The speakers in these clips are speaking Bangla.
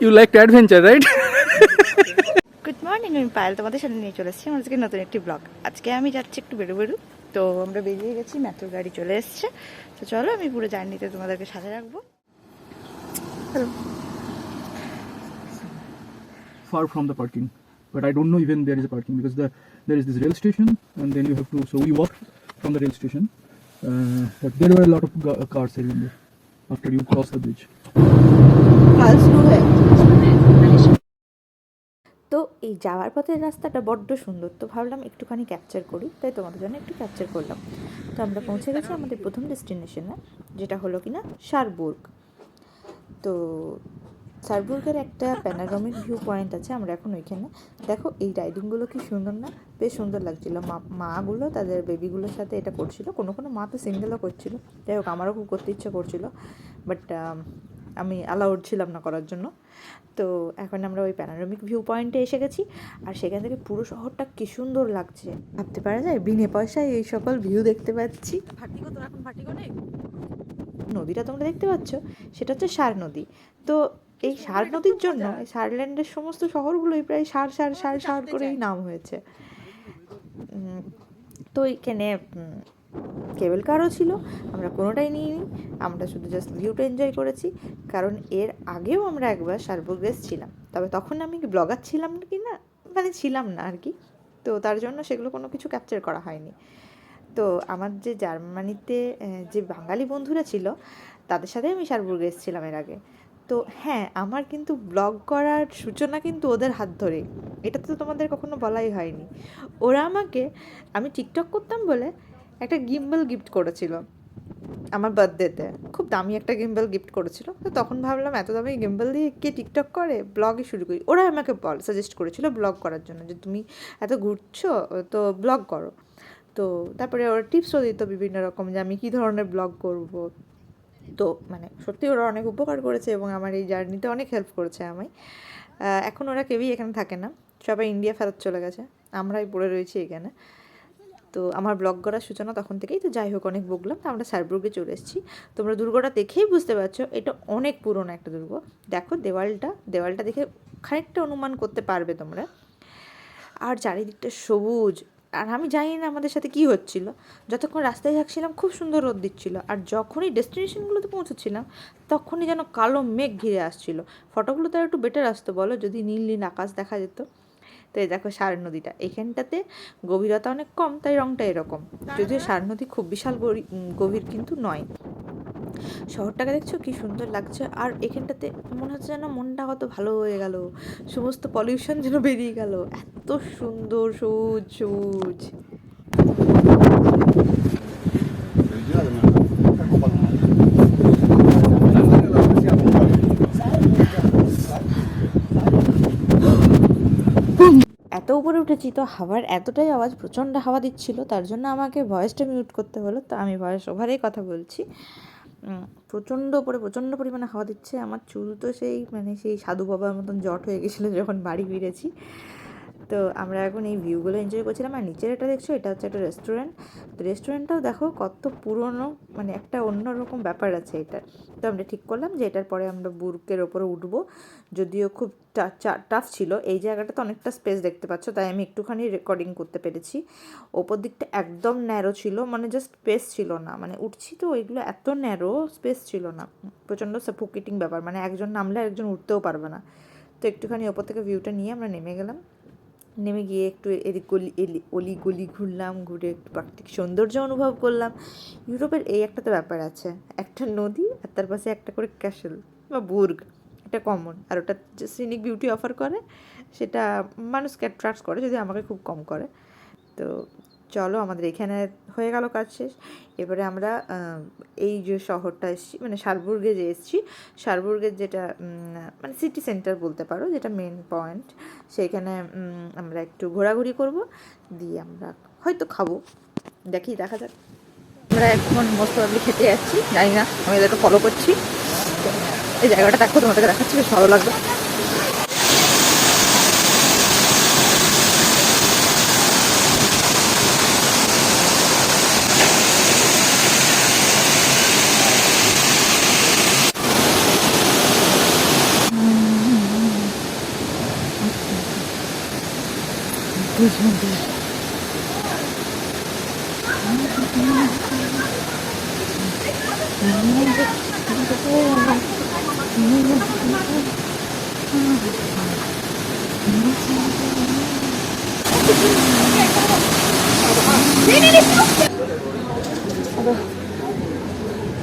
You liked adventure, right? Good morning আমি পায়েল তোমাদের সাথে নিয়ে চলে এসেছি আজকে নতুন একটি ব্লগ আজকে আমি যাচ্ছি একটু বেরো বেরো তো আমরা বেরিয়ে গেছি মেট্রো গাড়ি চলে এসছে তো চলো আমি পুরো জার্নিতে তোমাদেরকে সাথে রাখব Far from the parking, but I don't know even there is a parking because the there is this rail station, and then you have to. So we walked from the rail station, uh, but there were a lot of cars I remember after you cross the bridge. এই যাওয়ার পথের রাস্তাটা বড্ড সুন্দর। তো ভাবলাম একটুখানি ক্যাপচার করি, তাই তোমাদের জন্য একটু ক্যাপচার করলাম। তো আমরা পৌঁছে গেছি আমাদের প্রথম ডেস্টিনেশনে যেটা হলো কিনা শারবুর্গ তো শারবুর্গের একটা প্যানারমিক ভিউ পয়েন্ট আছে আমরা এখন ওইখানে। দেখো, এই রাইডিংগুলো কি সুন্দর না? বেশ সুন্দর লাগছিল। মা, মাগুলো তাদের বেবিগুলোর সাথে এটা করছিল। কোনো কোনো মা তো সিঙ্গেলও করছিল। যাই হোক, আমারও খুব করতে ইচ্ছা করছিল। বাট আমি অ্যালাউড ছিলাম না করার জন্য। তো এখন আমরা ওই প্যানারমিক ভিউ পয়েন্টে এসে গেছি। আর সেখান থেকে পুরো শহরটা কি সুন্দর লাগছে। ভাবতে পারা যায় বিনে পয়সায় এই সকল ভিউ দেখতে পাচ্ছি। তো এখন নেই? নদীটা তোমরা দেখতে পাচ্ছ সেটা হচ্ছে সার নদী। তো এই সার নদীর জন্য এই সারল্যান্ডের সমস্ত শহরগুলোই প্রায় সার সার সার সার করেই নাম হয়েছে। তো এখানে কেবল কারও ছিল, আমরা কোনোটাই নিইনি, আমরা শুধু জাস্ট ভিউটা এনজয় করেছি, কারণ এর আগেও আমরা একবার সারবুর্গ ছিলাম। তবে তখন আমি ব্লগার ছিলাম কি না মানে ছিলাম না আর কি। তো তার জন্য সেগুলো কোনো কিছু ক্যাপচার করা হয়নি। তো আমার যে জার্মানিতে যে বাঙালি বন্ধুরা ছিল, তাদের সাথে আমি সারবুর্গে এসেছিলাম এর আগে। তো হ্যাঁ আমার কিন্তু ব্লগ করার সূচনা কিন্তু ওদের হাত ধরে এটা তো তোমাদের কখনো বলাই হয়নি। ওরা আমাকে, আমি টিকটক করতাম বলে একটা গিম্বল গিফট করেছিল আমার বার্থডেতে খুব দামি একটা গিম্বল গিফট করেছিল। তো তখন ভাবলাম, এত দামি গিম্বল দিয়ে কে টিকটক করে? ব্লগে শুরু করি। ওরা আমাকে বল সাজেস্ট করেছিল ব্লগ করার জন্য যে, তুমি এত ঘুরছো, তো ব্লগ করো। তো তারপরে ওরা টিপসও দিত বিভিন্ন রকম যে, আমি কী ধরনের ব্লগ করব? তো মানে সত্যি ওরা অনেক উপকার করেছে এবং আমার এই জার্নিতে অনেক হেল্প করেছে আমায়। এখন ওরা কেউই এখানে থাকে না। সবাই ইন্ডিয়া ফেরত চলে গেছে। আমরাই পড়ে রয়েছি এখানে। তো আমার ব্লগ করার সূচনা তখন থেকেই, তো যাই হোক, অনেক বকলাম, তো আমরা সারবুর্গে চলে এসেছি। তোমরা দুর্গটা দেখেই বুঝতে পারছ, এটা অনেক পুরনো একটা দুর্গ। দেখো, দেওয়ালটা দেওয়ালটা দেখে খানিকটা অনুমান করতে পারবে তোমরা। আর চারিদিকটা সবুজ, আর আমি জানি না আমাদের সাথে কি হচ্ছিল। যতক্ষণ রাস্তায় থাকছিলাম, খুব সুন্দর রোদ দিচ্ছিল আর যখনই ডেস্টিনেশনগুলোতে পৌঁছচ্ছিলাম, তখনই যেন কালো মেঘ ঘিরে আসছিল। ফটোগুলো তো একটু বেটার আসতো, বলো? যদি নীল নীল আকাশ দেখা যেত। তো এই দেখো সার নদীটা। এখানটাতে গভীরতা অনেক কম, তাই রংটা এরকম। যদিও সার নদী খুব বিশাল গভীর কিন্তু নয়। শহরটাকে দেখছ কি সুন্দর লাগছে। আর এখানটাতে মনে হচ্ছে যেন মনটা কত ভালো হয়ে গেল। সমস্ত পলিউশন যেন বেরিয়ে গেল। এত সুন্দর সবুজ সবুজ। এত উপরে উঠেছি তো হাওয়ার এতটাই আওয়াজ, প্রচণ্ড হাওয়া দিচ্ছিল, তার জন্য আমাকে ভয়েসটা মিউট করতে হলো, তো আমি ভয়েস ওভারেই কথা বলছি। প্রচণ্ড উপরে, প্রচণ্ড পরিমাণে হাওয়া দিচ্ছে, আমার চুল তো সেই মানে সেই সাধু বাবার মতন জট হয়ে গেছিল যখন বাড়ি ফিরেছি। তো আমরা এখন এই ভিউগুলো এনজয় করছিলাম। আর নিচের এটা দেখছ, এটা হচ্ছে একটা রেস্টুরেন্ট তো রেস্টুরেন্টটাও দেখো, কত পুরনো মানে একটা অন্যরকম ব্যাপার আছে এটা। তো আমরা ঠিক করলাম যে এটার পরে আমরা বুর্কের ওপরে উঠবো। যদিও খুব টাফ ছিল। এই জায়গাটাতে অনেকটা স্পেস দেখতে পাচ্ছ, তাই আমি একটুখানি রেকর্ডিং করতে পেরেছি। ওপর দিকটা একদম ন্যারো ছিল মানে জাস্ট স্পেস ছিল না। মানে উঠছি তো, ওইগুলো এত ন্যারো স্পেস ছিল না। প্রচণ্ড সাফোকেটিং ব্যাপার মানে একজন নামলে একজন উঠতেও পারবে না। তো একটুখানি ওপর থেকে ভিউটা নিয়ে আমরা নেমে গেলাম। নেমে গিয়ে একটু এদিক গলি, এলি, অলি গলি ঘুরলাম, ঘুরে একটু প্রাকৃতিক সৌন্দর্য অনুভব করলাম। ইউরোপের এই একটা তো ব্যাপার আছে। একটা নদী আর তার পাশে একটা করে ক্যাসেল বা বুর্গ। এটা কমন আর ওটা যে সিনিক বিউটি অফার করে, সেটা মানুষকে অ্যাট্রাক্ট করে যদি আমাকে খুব কম করে। তো চলো, আমাদের এখানে হয়ে গেল কাজ শেষ। এবারে আমরা এই যে শহরটা এসেছি মানে শারবুর্গে যে এসেছি শারবুর্গের যেটা মানে সিটি সেন্টার বলতে পারো, যেটা মেন পয়েন্ট সেখানে আমরা একটু ঘোরাঘুরি করব, দিয়ে আমরা হয়তো খাব। দেখি, দেখা যাক। আমরা এখন মোস্ট প্রবলি খেতে যাচ্ছি, জানি না, আমি এদেরকে ফলো করছি। এই জায়গাটা দেখো, তোমাদেরকে দেখাচ্ছি, বেশ ভালো লাগবে।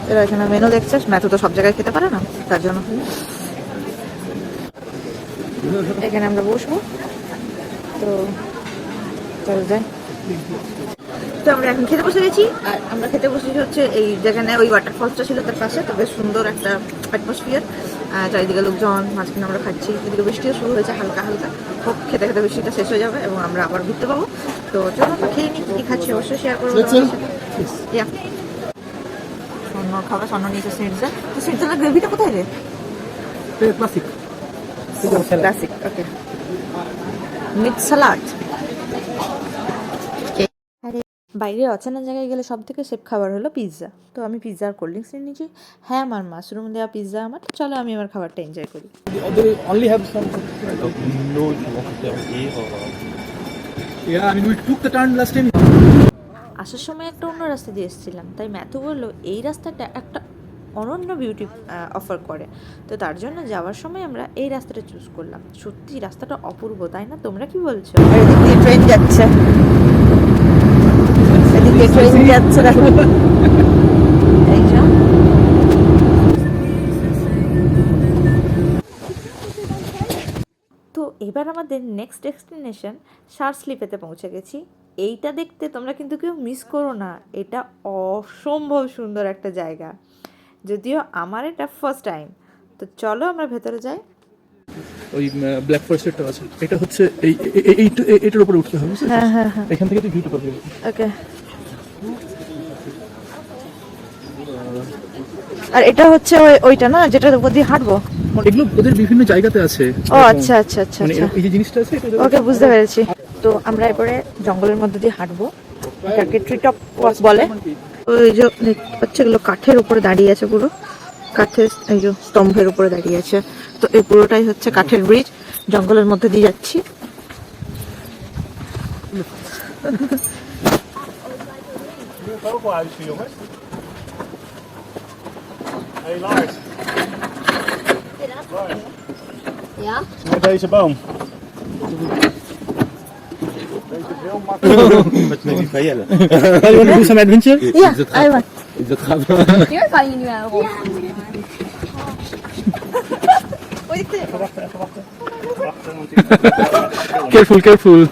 এরা এখানে মেনু দেখছে ম্যাথু তো সব জায়গায় খেতে পারে না, তার জন্য। এখানে আমরা বসবো। তো চলো যাই তো আমরা এখন খেতে বসে গেছি। আর আমরা খেতে বসেছি হচ্ছে এই যেখানে ওই ওয়াটারফলসটা ছিল তার পাশে তো বেশ সুন্দর একটা অ্যাটমসফিয়ার চারিদিকে লোকজন মাঝখানে আমরা খাচ্ছি। এদিকে বৃষ্টিও শুরু হয়েছে হালকা হালকা। হোক খেতে খেতে বৃষ্টিটা শেষ হয়ে যাবে এবং আমরা আবার ঘুরতে পাবো। তো চলো আমরা খেয়ে নিই কী খাচ্ছি অবশ্যই শেয়ার করব. স্বর্ণ খাবার স্বর্ণ নিয়েছে সিটজা তো সিটজালের গ্রেভিটা কোথায় রে? Classic classic okay meat salad বাইরে অচেনা জায়গায় গেলে সব থেকে সেফ খাবার হলো পিৎজা তো আমি পিৎজা আর কোল্ড ড্রিঙ্কস নিয়ে নিয়েছি হ্যাঁ আমার মাশরুম দেওয়া পিৎজা আমার। চলো আমি আমার খাবারটা এনজয় করি. আসার সময় একটা অন্য রাস্তা দিয়ে এসেছিলাম। তাই ম্যাথু বলল এই রাস্তাটা একটা অনন্য বিউটি অফার করে। তো তার জন্য যাওয়ার সময় আমরা এই রাস্তাটা চুজ করলাম। সত্যি রাস্তাটা অপূর্ব তাই না? তোমরা কি বলছো? ট্রেন যাচ্ছে। এদিকে ট্রেন যাচ্ছে তো এবার আমাদের নেক্সট ডেস্টিনেশন শার্ট স্লিপেতে পৌঁছে গেছি। এইটা দেখতে তোমরা কিন্তু কেউ মিস করো না। এটা অসম্ভব সুন্দর একটা জায়গা। যদিও আমার এটা ফার্স্ট টাইম তো চলো আমরা ভেতরে যাই। ওই ব্ল্যাক ফরেস্টেরটা আছে। এটা হচ্ছে এই এই- এটার উপরে উঠতে হবে হ্যাঁ হ্যাঁ হ্যাঁ। এখান থেকে তুই ভিউটা পাবি। ওকে আর এটা হচ্ছে ওই ওইটা না যেটার উপর দিয়ে হাঁটবো? এগুলো ওদের বিভিন্ন জায়গাতে আছে। ও আচ্ছা আচ্ছা আচ্ছা মানে আচ্ছা। এই যে জিনিসটা আছে এটা ওকে বুঝতে পেরেছি। তো আমরা এরপরে জঙ্গলের মধ্যে দিয়ে হাঁটবো। এটাকে ট্রি টপ বলে। ওই যে দেখতে পাচ্ছ এগুলো কাঠের উপরে দাঁড়িয়ে আছে পুরো। কাঠের এই যে স্তম্ভের উপরে দাঁড়িয়ে আছে। তো এই পুরোটাই হচ্ছে কাঠের ব্রিজ জঙ্গলের মধ্যে দিয়ে যাচ্ছি। Deze boom. Wat met die van Jelle? Je een boezem adventure? Ja, is dat? Is dat gaaf Hier kan je nu wel rond. Even wachten, even wachten. Wachten, Careful, careful.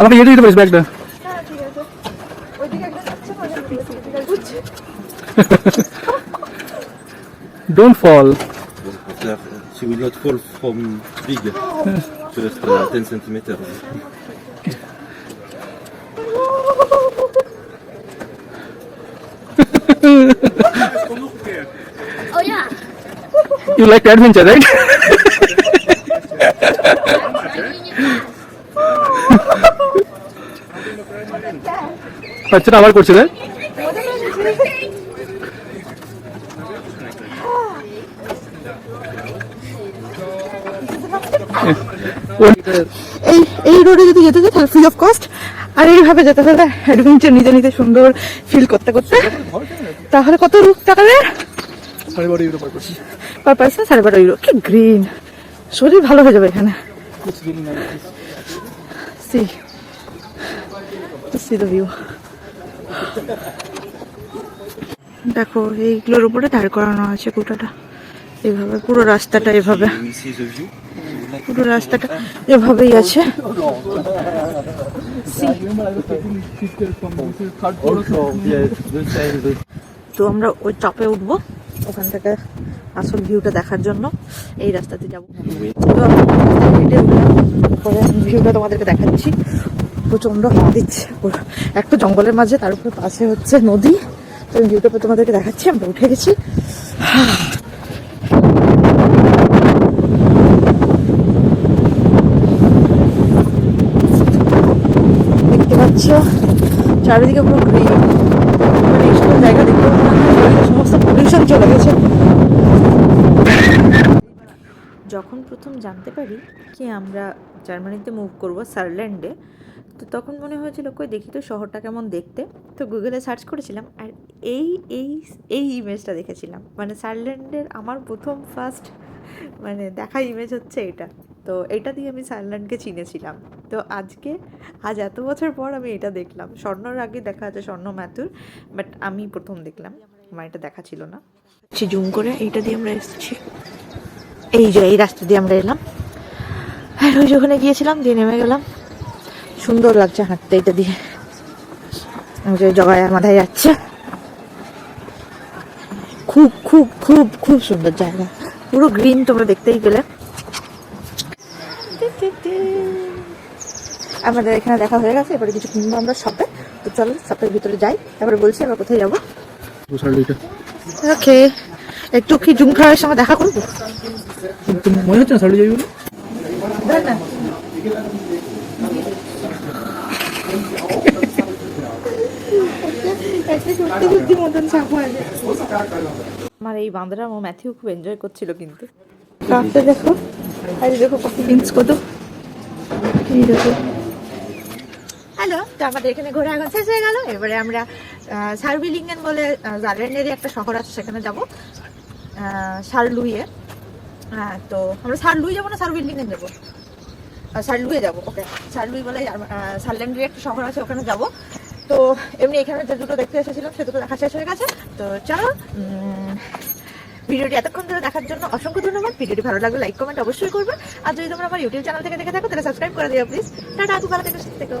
అలాగే ఏడు je ప్లేస్ బ్యాక్ డా Don't fall. She will not fall from big. Just uh, 10 centimeters. Oh ja. You like adventure right বাচ্চাটা আবার করছে তাই এই এই রোডে যদি যেতে চাই তাহলে ফ্রি অফ কস্ট এইভাবে যেতে হলে অ্যাডভেঞ্চার নিজে নিজে সুন্দর ফিল করতে করতে। তাহলে কত টাকা দেয় সাড়ে বারো ইউরো পার পার্সন সাড়ে বারো ইউরো কি গ্রিন শরীর ভালো হয়ে যাবে এখানে। সি সি দ্য ভিউ দেখো এইগুলোর উপরে দাঁড় করানো আছে গোটাটা এইভাবে পুরো রাস্তাটা এভাবে পুরো রাস্তাটা এভাবেই আছে। তো আমরা ওই টপে উঠবো ওখান থেকে আসল ভিউটা দেখার জন্য। এই রাস্তাতে যাব। ভিউটা তোমাদেরকে দেখাচ্ছি। প্রচণ্ড হাওয়া দিচ্ছে। একটা জঙ্গলের মাঝে, তার উপরে পাশে হচ্ছে নদী। তো ভিউটা তোমাদেরকে দেখাচ্ছি, আমরা উঠে গেছি দেখতে পাচ্ছ চারিদিকে পুরো গ্রিন মানে এইসব জায়গা দেখতে সমস্ত পলিউশন চলে গেছে। যখন প্রথম জানতে পারি কি আমরা জার্মানিতে মুভ করব সারল্যান্ডে, তো তখন মনে হয়েছিল, কই, দেখি তো শহরটা কেমন দেখতে। তো গুগলে সার্চ করেছিলাম আর এই এই এই ইমেজটা দেখেছিলাম। মানে সারল্যান্ডের আমার প্রথম ফার্স্ট মানে দেখা ইমেজ হচ্ছে এটা। তো এটা দিয়ে আমি সারল্যান্ডকে চিনেছিলাম। তো আজকে আজ এত বছর পর আমি এটা দেখলাম। স্বর্ণর আগে দেখা আছে স্বর্ণ ম্যাথুর বাট আমি প্রথম দেখলাম। আমার এটা দেখা ছিল না। জুম করে এইটা দিয়ে আমরা এসেছি। এই যে এই রাস্তা দিয়ে আমরা এলাম। আর ওই ওখানে গিয়েছিলাম দিয়ে নেমে গেলাম। সুন্দর লাগছে হাঁটতে এটা দিয়ে। যে জগায়ার মাথায় যাচ্ছে। খুব খুব খুব খুব সুন্দর জায়গা। পুরো গ্রিন তোমরা দেখতেই পেলে। আমাদের এখানে দেখা হয়ে গেছে এবারে কিছু কিনবো আমরা শপে তো চলো শপের ভিতরে যাই তারপরে বলছি আমরা কোথায় যাব। ওকে একটু কি জুম খাওয়ার সঙ্গে দেখা করব? মনে হচ্ছে না না আমার এই বান্দরা ম্যাথিউ খুব এনজয় করছিল কিন্তু। দেখো। আরে দেখো কত পিন্স কত এই দেখো হ্যালো তো আমাদের এখানে ঘোরা এখন শেষ হয়ে গেল। এবারে আমরা সার্ভিলিঙ্গেন বলে জার্লেন্ডেরই একটা শহর আছে, সেখানে যাব। সারলুইয়ে হ্যাঁ তো আমরা সারলুই যাব না সার্ভিলিঙ্গেন যাব? সারলুয়ে যাব ওকে সারলুই বলে সারল্যান্ডের একটা শহর আছে, ওখানে যাব। তো এমনি এখানে যে দুটো দেখতে এসেছিলাম, সে দুটো দেখা শেষ হয়ে গেছে। তো চলো ভিডিওটি এতক্ষণ ধরে দেখার জন্য অসংখ্য ধন্যবাদ। ভিডিওটি ভালো লাগলে লাইক কমেন্ট অবশ্যই করবে। আর যদি তোমরা আমার ইউটিউব চ্যানেল থেকে দেখে থাকো, তাহলে সাবস্ক্রাইব করে দিও প্লিজ টাটা খুব ভালো থেকে থেকো।